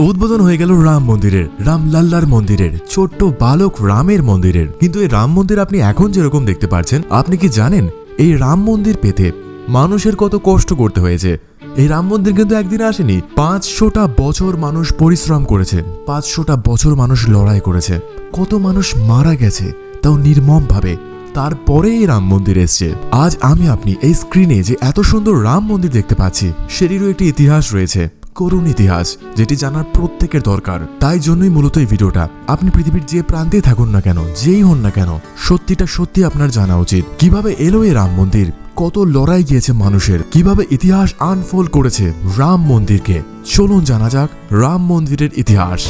উদ্বোধন হয়ে গেল রাম মন্দিরের রামলাল্লার মন্দিরের, ছোট্ট বালক রামের মন্দিরের। কিন্তু এই রাম মন্দির আপনি এখন যেরকম দেখতে পাচ্ছেন আপনি কি জানেন? এই রাম মন্দির পেতে মানুষের কত কষ্ট করতে হয়েছে। এই রাম মন্দির কিন্তু একদিন আসেনি, পাঁচশোটা বছর মানুষ পরিশ্রম করেছে, পাঁচশোটা বছর মানুষ লড়াই করেছে। কত মানুষ মারা গেছে, তাও নির্মমভাবে। তারপরে এই রাম মন্দির এসছে। আজ আমি আপনি এই স্ক্রিনে যে এত সুন্দর রাম মন্দির দেখতে পাচ্ছি, সেটিরও একটি ইতিহাস রয়েছে। করুণ ইতিহাস, যেটি জানার প্রত্যেকের দরকার। তাই জন্যই মূলত এই ভিডিওটা। আপনি পৃথিবীর যে প্রান্তেই থাকুন না কেন, যেই হন না কেন, সত্যিটা সত্যি আপনার জানা উচিত। কীভাবে এলো এই রাম মন্দির? কত লড়াই গিয়েছে মানুষের? কীভাবে ইতিহাস আনফোল্ড করেছে রাম মন্দিরকে? চলুন জানা যাক রাম মন্দিরের ইতিহাস।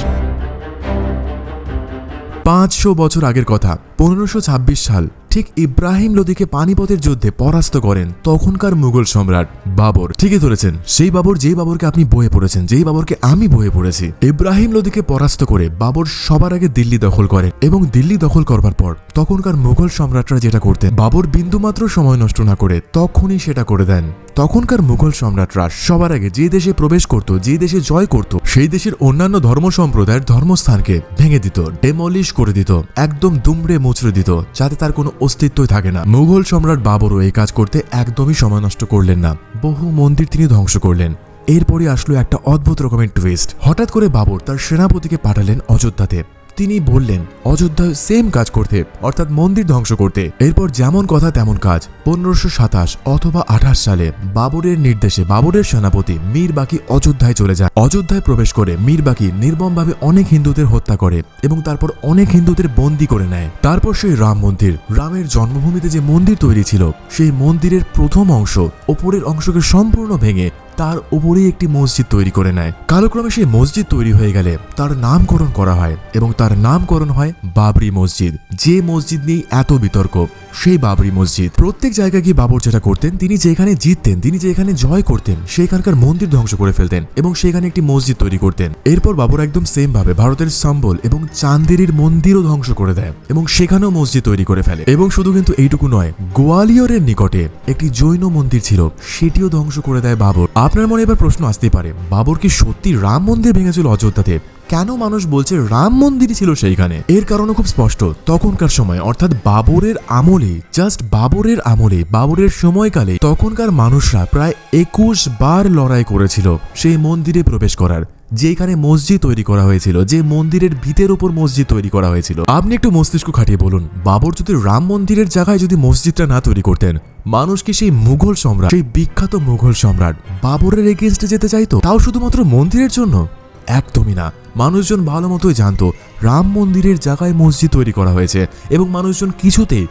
পাঁচশো বছর আগের কথা, পনেরোশো সাল ঠিক ইব্রাহিম লোদিকে পানিপথের যুদ্ধে পরাস্ত করেন তখনকার মুঘল সম্রাট বাবর। ঠিকই ধরেছেন, সেই বাবর যেই বাবরকে আপনি বয়ে পড়েছেন, যেই বাবরকে আমি বয়ে পড়েছি, ইব্রাহিম লোদিকে পরাস্ত করে বাবর সবার আগে দিল্লি দখল করে এবং দিল্লি দখল করবার পর তখনকার মুঘল সম্রাটরা যেটা করতেন, বাবর বিন্দুমাত্র সময় নষ্ট না করে তখনই সেটা করে দেন। তখনকার মুঘল সম্রাটরা সবার আগে যে দেশে প্রবেশ করত, যে দেশে জয় করত, সেই দেশের অন্যান্য ধর্ম সম্প্রদায়ের ধর্মস্থানকে ভেঙে দিত ডেমলিশ করে দিত, একদম দুমড়ে মুচড়ে দিত, যাতে তার কোনো অস্তিত্বই থাকে না। মুঘল সম্রাট বাবরও এই কাজ করতে একদমই সময় নষ্ট করলেন না। বহু মন্দির তিনি ধ্বংস করলেন। এরপরই আসলো একটা অদ্ভুত রকমের টুইস্ট হঠাৎ করে বাবর তার সেনাপতিকে পাঠালেন অযোধ্যাতে। তিনি বললেন, অযোধ্যায় সেম কাজ করতে, অর্থাৎ মন্দির ধ্বংস করতে। এরপর যেমন কথা তেমন কাজ। পনেরোশো সাতাশ অথবা আঠাশ সালে বাবরের নির্দেশে বাবরের সেনাপতি মীর বাকি অযোধ্যায় চলে যায়। অযোধ্যায় প্রবেশ করে মীর বাকি নির্মমভাবে অনেক হিন্দুদের হত্যা করে এবং তারপর অনেক হিন্দুদের বন্দি করে নেয়। তারপর সেই রাম মন্দির, রামের জন্মভূমিতে যে মন্দির তৈরি ছিল, সেই মন্দিরের প্রথম অংশ ওপরের অংশকে সম্পূর্ণ ভেঙে তার উপরেই একটি মসজিদ তৈরি করে নেয়। কালক্রমে সেই মসজিদ তৈরি হয়ে গেলে তার নামকরণ করা হয় এবং তার নামকরণ হয় বাবরি মসজিদ। যে মসজিদ নিয়ে এত বিতর্ক, সেই বাবরি মসজিদ। প্রত্যেক জায়গায় গিয়ে বাবর যেটা করতেন, তিনি যেখানে জিততেন, তিনি যেখানে জয় করতেন, সেখানকার মন্দির ধ্বংস করে ফেলতেন এবং সেখানে একটি মসজিদ তৈরি করতেন। এরপর বাবর একদম সেম ভাবে ভারতের সম্বল এবং চান্দেরির মন্দিরও ধ্বংস করে দেয় এবং সেখানেও মসজিদ তৈরি করে ফেলে। এবং শুধু কিন্তু এইটুকু নয়, গোয়ালিয়রের নিকটে একটি জৈন মন্দির ছিল, সেটিও ধ্বংস করে দেয় বাবর। আপনার মনে এবার প্রশ্ন আসতে পারে, বাবর কি সত্যি রাম মন্দির ভেঙেছিল অযোধ্যাতে কেন মানুষ বলছে রাম মন্দিরই ছিল সেইখানে? এর কারণও খুব স্পষ্ট, তখনকার সময়, অর্থাৎ বাবরের আমলে জাস্ট বাবরের আমলে, বাবরের সময়কালে, তখনকার মানুষরা প্রায় একুশ বার লড়াই করেছিল সেই মন্দিরে প্রবেশ করার। যেখানে মসজিদ তৈরি করা হয়েছিল, যে মন্দিরের ভিতের উপর মসজিদ তৈরি করা হয়েছিল। আপনি একটু মস্তিষ্ক খাটিয়ে বলুন, বাবর যদি রাম মন্দিরের জায়গায় যদি মসজিদটা না তৈরি করতেন, মানুষ কি সেই মুঘল সম্রাট, সেই বিখ্যাত মুঘল সম্রাট বাবরের এগেনস্টে যেতে চাইতো? তাও শুধুমাত্র মন্দিরের জন্য? একদমই না। মানুষজন ভালো মতোই জানতো, রাম মন্দিরের জায়গায় মসজিদ তৈরি করা হয়েছে এবং মানুষজন কিছুতেই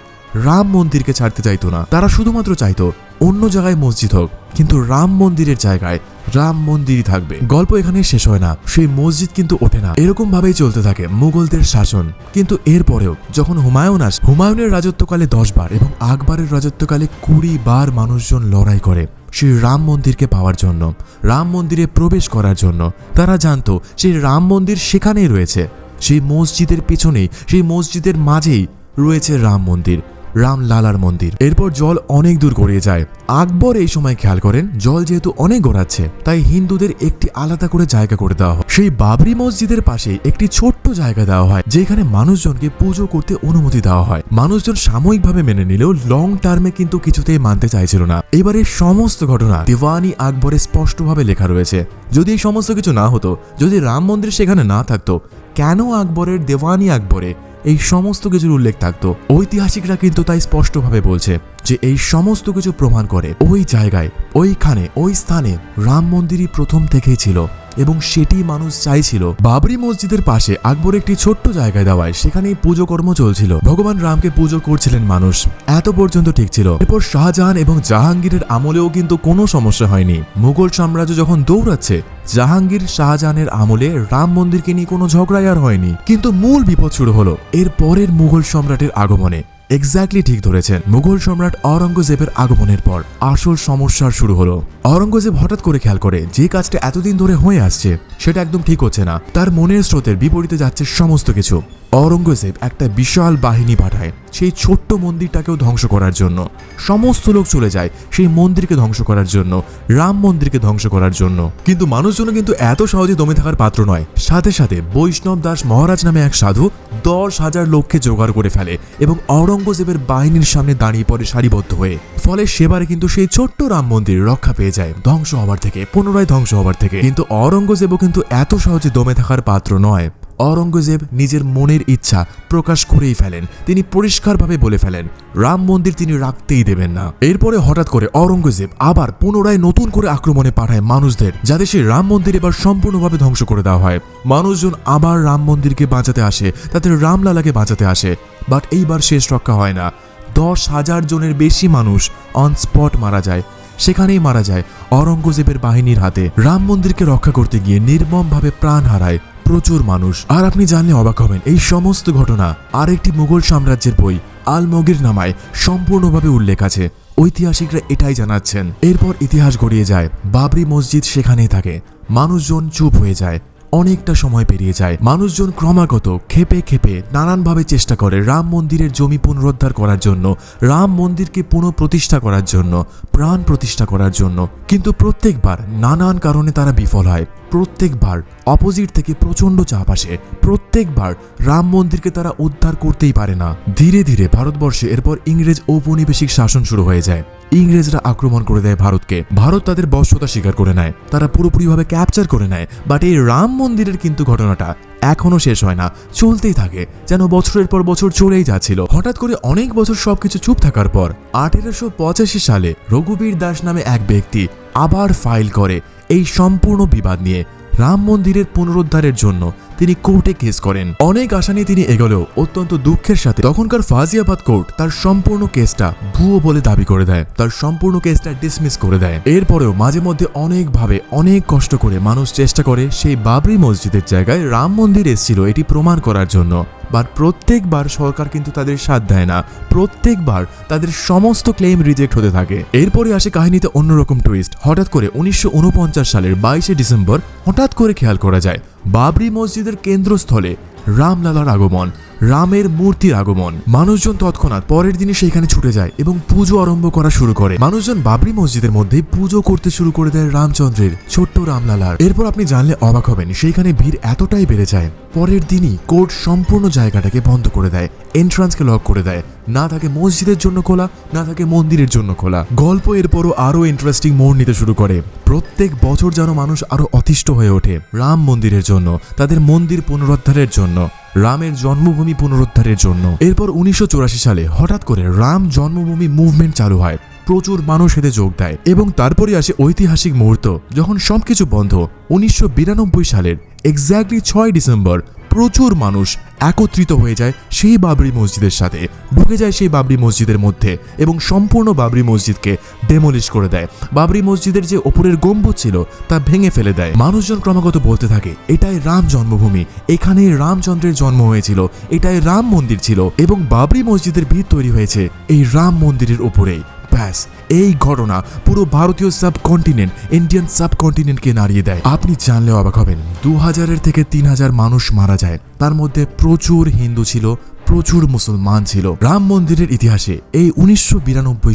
রাম মন্দিরকে ছাড়তে চাইতো না। তারা শুধুমাত্র চাইতো, অন্য জায়গায় মসজিদ হোক, কিন্তু রাম মন্দিরের জায়গায় রাম মন্দিরই থাকবে। গল্প এখানে শেষ হয় না। সেই মসজিদ কিন্তু ওঠে না। এরকম ভাবেই চলতে থাকে মুঘলদের শাসন। কিন্তু এরপরেও যখন হুমায়ুন আস, হুমায়ুনের রাজত্বকালে দশ বার এবং আকবরের রাজত্বকালে কুড়ি বার মানুষজন লড়াই করে সেই রাম মন্দিরকে পাওয়ার জন্য, রাম মন্দিরে প্রবেশ করার জন্য। তারা জানতো সেই রাম মন্দির সেখানেই রয়েছে। সেই মসজিদের পেছনেই, সেই মসজিদের মাঝেই রয়েছে রাম মন্দির। রাম লালার মন্দির। এরপর জল অনেক দূর গড়িয়ে যায়। আকবর এই সময় খেয়াল করেন, জল যেহেতু অনেক গড়াচ্ছে, তাই হিন্দুদের একটি আলাদা করে জায়গা করে দেওয়া হয়। সেই বাবরি মসজিদের পাশে একটি ছোট্ট জায়গা দেওয়া হয়, যেখানে মানুষজনকে পুজো করতে অনুমতি দেওয়া হয়। মানুষজন সাময়িকভাবে মেনে নিলেও লং টার্মে কিন্তু কিছুতেই মানতে চাইছিল না। এবারে সমস্ত ঘটনা দেওয়ানি আকবরে স্পষ্টভাবে লেখা রয়েছে। যদি এই সমস্ত কিছু না হতো, যদি রাম মন্দির সেখানে না থাকতো, কেন আকবরের দেওয়ানি আকবরে এই সমস্ত কিছুর উল্লেখ থাকতো। ঐতিহাসিকরা কিন্তু তাই স্পষ্টভাবে বলছে যে এই সমস্ত কিছু প্রমাণ করে ওই জায়গায়, ওইখানে, ওই স্থানে রাম মন্দিরই প্রথম থেকেই ছিল। এবং সেটি মানুষ চাইছিল। বাবরি মসজিদের পাশে আকবর একটি ছোট্ট জায়গায় দেওয়ায় সেখানেই পুজো কর্ম চলছিল। ভগবান রামকে পুজো করছিলেন মানুষ। এত পর্যন্ত ঠিক ছিল। এরপর শাহজাহান এবং জাহাঙ্গীরের আমলেও কিন্তু কোনো সমস্যা হয়নি। মুঘল সাম্রাজ্য যখন দৌড়াচ্ছে, জাহাঙ্গীর শাহজাহানের আমলে রাম মন্দিরকে নিয়ে কোনো ঝগড়াই আর হয়নি। কিন্তু মূল বিপদ শুরু হলো। এর পরের মুঘল সম্রাটের আগমনে। এক্স্যাক্টলি ঠিক ধরেছেন। মুঘল সম্রাট অরঙ্গজেবের আগমনের পর আসল সমস্যার শুরু হলো। অরঙ্গজেব হঠাৎ করে খেয়াল করে, যে কাজটা এতদিন ধরে হয়ে আসছে, সেটা একদম ঠিক হচ্ছে না। তার মনের স্রোতের বিপরীতে যাচ্ছে সমস্ত কিছু। অরঙ্গজেব একটা বিশাল বাহিনী পাঠায়, সেই ছোট্ট মন্দিরটাকেও ধ্বংস করার জন্য। সমস্ত লোক চলে যায় সেই মন্দিরকে ধ্বংস করার জন্য, রাম মন্দিরকে ধ্বংস করার জন্য। কিন্তু মানুষজন কিন্তু এত সহজে দমে থাকার পাত্র নয়। সাথে সাথে বৈষ্ণব দাস মহারাজ নামে এক সাধু দশ হাজার লোককে জোগাড় করে ফেলে এবং অরঙ্গজেবের বাহিনীর সামনে দাঁড়িয়ে পড়ে সারিবদ্ধ হয়ে। ফলে সেবারে কিন্তু সেই ছোট্ট রাম মন্দির রক্ষা পেয়ে যায়। ধ্বংস হওয়ার থেকে, পুনরায় ধ্বংস হওয়ার থেকে। কিন্তু অরঙ্গজেবও কিন্তু এত সহজে দমে থাকার পাত্র নয়। অরঙ্গজেব নিজের মনের ইচ্ছা প্রকাশ করেই ফেলেন। তিনি পরিষ্কারভাবে বলে ফেলেন, রাম মন্দির তিনি রাখতেই দেবেন না। এরপরে হঠাৎ করে অরঙ্গজেব আবার পুনরায় নতুন করে আক্রমণে পাঠায় মানুষদের যাতে সেই রাম মন্দির এবার সম্পূর্ণভাবে ধ্বংস করে দেওয়া হয়। মানুষজন আবার রাম মন্দিরকে বাঁচাতে আসে, তাদের রামলালাকে বাঁচাতে আসে। বাট এইবার শেষ রক্ষা হয় না। দশ হাজার জনের বেশি মানুষ অন স্পট মারা যায়। সেখানেই মারা যায় অরঙ্গজেবের বাহিনীর হাতে। রাম মন্দিরকে রক্ষা করতে গিয়ে নির্মমভাবে প্রাণ হারায় প্রচুর মানুষ। আর আপনি জানলে অবাক হবেন, এই সমস্ত ঘটনা আর একটি মুঘল সাম্রাজ্যের বই, আলমগির নামায় সম্পূর্ণভাবে উল্লেখ আছে। ঐতিহাসিকরা এটাই জানাচ্ছেন। এরপর ইতিহাস গড়িয়ে যায়। বাবরি মসজিদ সেখানেই থাকে। মানুষজন চুপ হয়ে যায়। অনেকটা সময় পেরিয়ে যায়। মানুষজন ক্রমাগত খেপে খেপে নানানভাবে চেষ্টা করে রাম মন্দিরের জমি পুনরুদ্ধার করার জন্য, রাম মন্দিরকে পুনঃপ্রতিষ্ঠা করার জন্য, প্রাণ প্রতিষ্ঠা করার জন্য। কিন্তু প্রত্যেকবার নানান কারণে তারা বিফল হয়। প্রত্যেকবার অপোজিট থেকে প্রচণ্ড চাপ আসে। প্রত্যেকবার রাম মন্দিরকে তারা উদ্ধার করতেই পারে না। ধীরে ধীরে ভারতবর্ষে এরপর ইংরেজ ঔপনিবেশিক শাসন শুরু হয়ে যায়। ইংরেজরা আক্রমণ করে দেয় ভারতকে। ভারত তাদের বশ্যতা স্বীকার করে নেয়। তারা পুরোপুরিভাবে ক্যাপচার করে নেয়। বাট এই রাম মন্দিরের কিন্তু ঘটনাটা এখনও শেষ হয় না। চলতেই থাকে। যেন বছরের পর বছর চলেই যাচ্ছিল। হঠাৎ করে অনেক বছর সবকিছু চুপ থাকার পর আঠেরোশো পঁচাশি সালে রঘুবীর দাস নামে এক ব্যক্তি আবার ফাইল করে এই সম্পূর্ণ বিবাদ নিয়ে। রাম মন্দিরের পুনরুদ্ধারের জন্য তিনি কোর্টে কেস করেন। অনেক আশা নিয়ে তিনি এগোলেও অত্যন্ত দুঃখের সাথে তখনকার ফাজিয়াবাদ কোর্ট তার সম্পূর্ণ কেসটা ভুয়ো বলে দাবি করে দেয়। তার সম্পূর্ণ কেসটা ডিসমিস করে দেয়। এরপরেও মাঝে মধ্যে অনেকভাবে অনেক কষ্ট করে মানুষ চেষ্টা করে সেই বাবরি মসজিদের জায়গায় রাম মন্দির এসেছিল এটি প্রমাণ করার জন্য। বাট প্রত্যেকবার সরকার কিন্তু তাদের সাথ দেয় না। প্রত্যেকবার তাদের সমস্ত ক্লেম রিজেক্ট হতে থাকে। এরপরে আসে কাহিনীতে অন্যরকম টুইস্ট হঠাৎ করে উনিশশো ঊনপঞ্চাশ সালের বাইশে ডিসেম্বর হঠাৎ করে খেয়াল করা যায়, বাবরি মসজিদের কেন্দ্রস্থলে রামলালার আগমন। রামের মূর্তির আগমন। মানুষজন তৎক্ষণাৎ পরের দিনে সেখানে ছুটে যায় এবং পুজো আরম্ভ করা শুরু করে। মানুষজন বাবরি মসজিদের মধ্যে পুজো করতে শুরু করে দেয় রামচন্দ্রের ছোট্ট রামলালার। এরপর আপনি জানলে অবাক হবেন, সেইখানে ভিড় এতটাই বেড়ে যায়। পরের দিনই কোর্ট সম্পূর্ণ জায়গাটাকে বন্ধ করে দেয় এন্ট্রান্সকে লক করে দেয়। না থাকে মসজিদের জন্য খোলা, না থাকে মন্দিরের জন্য খোলা। গল্প এরপরও আরও ইন্টারেস্টিং মোড় নিতে শুরু করে। প্রত্যেক বছর যেন মানুষ আরও অতিষ্ঠ হয়ে ওঠে রাম মন্দিরের জন্য, তাদের মন্দির পুনরুদ্ধারের জন্য। রামের জন্মভূমি পুনরুদ্ধারের জন্য। এরপর উনিশশো চুরাশি সালে হঠাৎ করে রাম জন্মভূমি মুভমেন্ট চালু হয়। প্রচুর মানুষ এতে যোগ দেয় এবং তারপরে আসে ঐতিহাসিক মুহূর্ত, যখন সবকিছু বন্ধ। উনিশশো বিরানব্বই সালের এক্স্যাক্টলি ছয় ডিসেম্বর প্রচুর মানুষ একত্রিত হয়ে যায় সেই বাবরি মসজিদের সাথে। ঢুকে যায় সেই বাবরি মসজিদের মধ্যে এবং সম্পূর্ণ বাবরি মসজিদকে ডেমোলিশ করে দেয়। বাবরি মসজিদের যে ওপরের গম্বুজ ছিল, তা ভেঙে ফেলে দেয়। মানুষজন ক্রমাগত বলতে থাকে, এটাই রাম জন্মভূমি। এখানেই রামচন্দ্রের জন্ম হয়েছিল। এটাই রাম মন্দির ছিল। এবং বাবরি মসজিদের ভিত তৈরি হয়েছে এই রাম মন্দিরের উপরেই। ব্যাস, এই ঘটনা পুরো ভারতীয় সাবকন্টিনেন্ট, ইন্ডিয়ান সাবকন্টিনেন্টকে নাড়িয়ে দেয়। আপনি জানলেও অবাক হবেন দু হাজারের থেকে তিন হাজার মানুষ মারা যায়। তার মধ্যে প্রচুর হিন্দু ছিল, প্রচুর মুসলমান ছিল। রাম মন্দিরের ইতিহাসে এই উনিশশো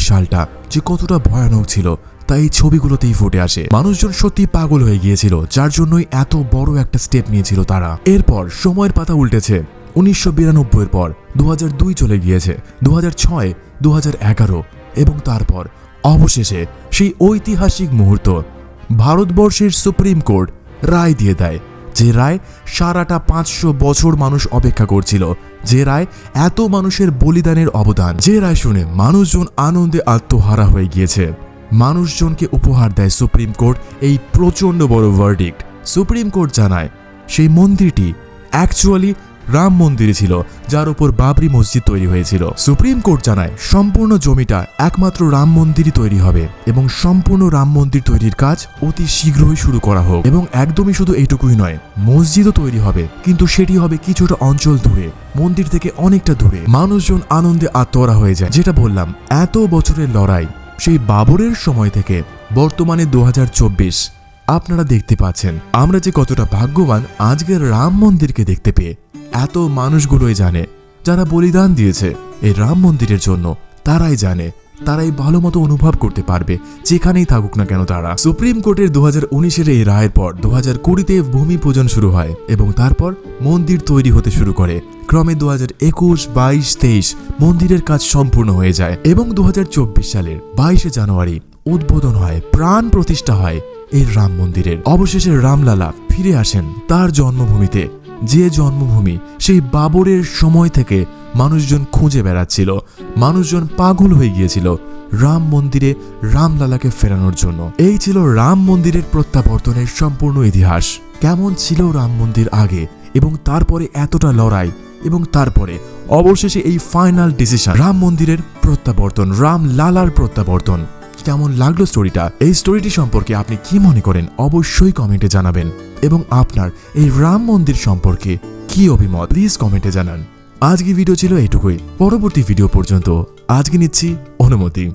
সালটা যে কতটা ভয়ানক ছিল তাই এই ছবিগুলোতেই ফুটে আসে। মানুষজন সত্যি পাগল হয়ে গিয়েছিল, যার জন্যই এত বড় একটা স্টেপ নিয়েছিল তারা। এরপর সময়ের পাতা উল্টেছে। উনিশশো বিরানব্বইয়ের পর দু হাজার দুই চলে গিয়েছে দু হাজার ছয় দু এবং তারপর অবশেষে সেই ঐতিহাসিক মুহূর্ত ভারতবর্ষের সুপ্রিম কোর্ট রায় দিয়ে দেয়, যে রায় সারাটা পাঁচশো বছর মানুষ অপেক্ষা করছিল, যে রায় এত মানুষের বলিদানের অবদান। যে রায় শুনে মানুষজন আনন্দে আত্মহারা হয়ে গিয়েছে। মানুষজনকে উপহার দেয় সুপ্রিম কোর্ট এই প্রচণ্ড বড় ভার্ডিক্ট সুপ্রিম কোর্ট জানায়, সেই মন্দিরটি অ্যাকচুয়ালি রাম মন্দিরই ছিল, যার উপর বাবরি মসজিদ তৈরি হয়েছিল। সুপ্রিম কোর্ট জানায়, সম্পূর্ণ জমিটা একমাত্র রাম মন্দিরই তৈরি হবে এবং সম্পূর্ণ রাম মন্দির তৈরির কাজ অতি শীঘ্রই শুরু করা হোক। এবং একদমই শুধু এইটুকুই নয়, মসজিদও তৈরি হবে, কিন্তু সেটি হবে কিছুটা অঞ্চল দূরে, মন্দির থেকে অনেকটা দূরে। মানুষজন আনন্দে আত্মরা হয়ে যায়। যেটা বললাম, এত বছরের লড়াই, সেই বাবরের সময় থেকে। বর্তমানে দু হাজার চব্বিশ, আপনারা দেখতে পাচ্ছেন। আমরা যে কতটা ভাগ্যবান, আজকের রাম মন্দিরকে দেখতে পেয়ে। এত মানুষগুলোই জানে। যারা বলিদান দিয়েছে এই রাম মন্দিরের জন্য, তারাই জানে, তারাই ভালো মতো অনুভব করতে পারবে, যেখানেই থাকুক না কেন তারা। সুপ্রিম কোর্টের দু হাজার এই রায়ের পর দু হাজার কুড়িতে ভূমি পূজন শুরু হয় এবং তারপর মন্দির তৈরি হতে শুরু করে। ক্রমে দু হাজার একুশ, বাইশ, তেইশ মন্দিরের কাজ সম্পূর্ণ হয়ে যায় এবং দু হাজার চব্বিশ সালের বাইশে জানুয়ারি উদ্বোধন হয়, প্রাণ প্রতিষ্ঠা হয় এই রাম মন্দিরের। অবশেষে রামলালা ফিরে আসেন তার জন্মভূমিতে। যে জন্মভূমি সেই বাবরের সময় থেকে মানুষজন খুঁজে বেড়াচ্ছিল। মানুষজন পাগল হয়ে গিয়েছিল রাম মন্দিরে রামলালাকে ফেরানোর জন্য। এই ছিল রাম মন্দিরের প্রত্যাবর্তনের সম্পূর্ণ ইতিহাস। কেমন ছিল রাম মন্দির আগে এবং তারপরে এতটা লড়াই এবং তারপরে? অবশেষে এই ফাইনাল ডিসিশন রাম মন্দিরের প্রত্যাবর্তন রাম লালার প্রত্যাবর্তন। কেমন লাগল স্টোরিটা এই স্টোরিটি সম্পর্কে আপনি কি মনে করেন? অবশ্যই কমেন্টে জানাবেন। এবং আপনার এই রাম মন্দির সম্পর্কে কি অভিমত? প্লিজ কমেন্টে জানান। আজকে ভিডিও ছিল এটুকুই। পরবর্তী ভিডিও পর্যন্ত আজকে নিচ্ছি অনুমতি।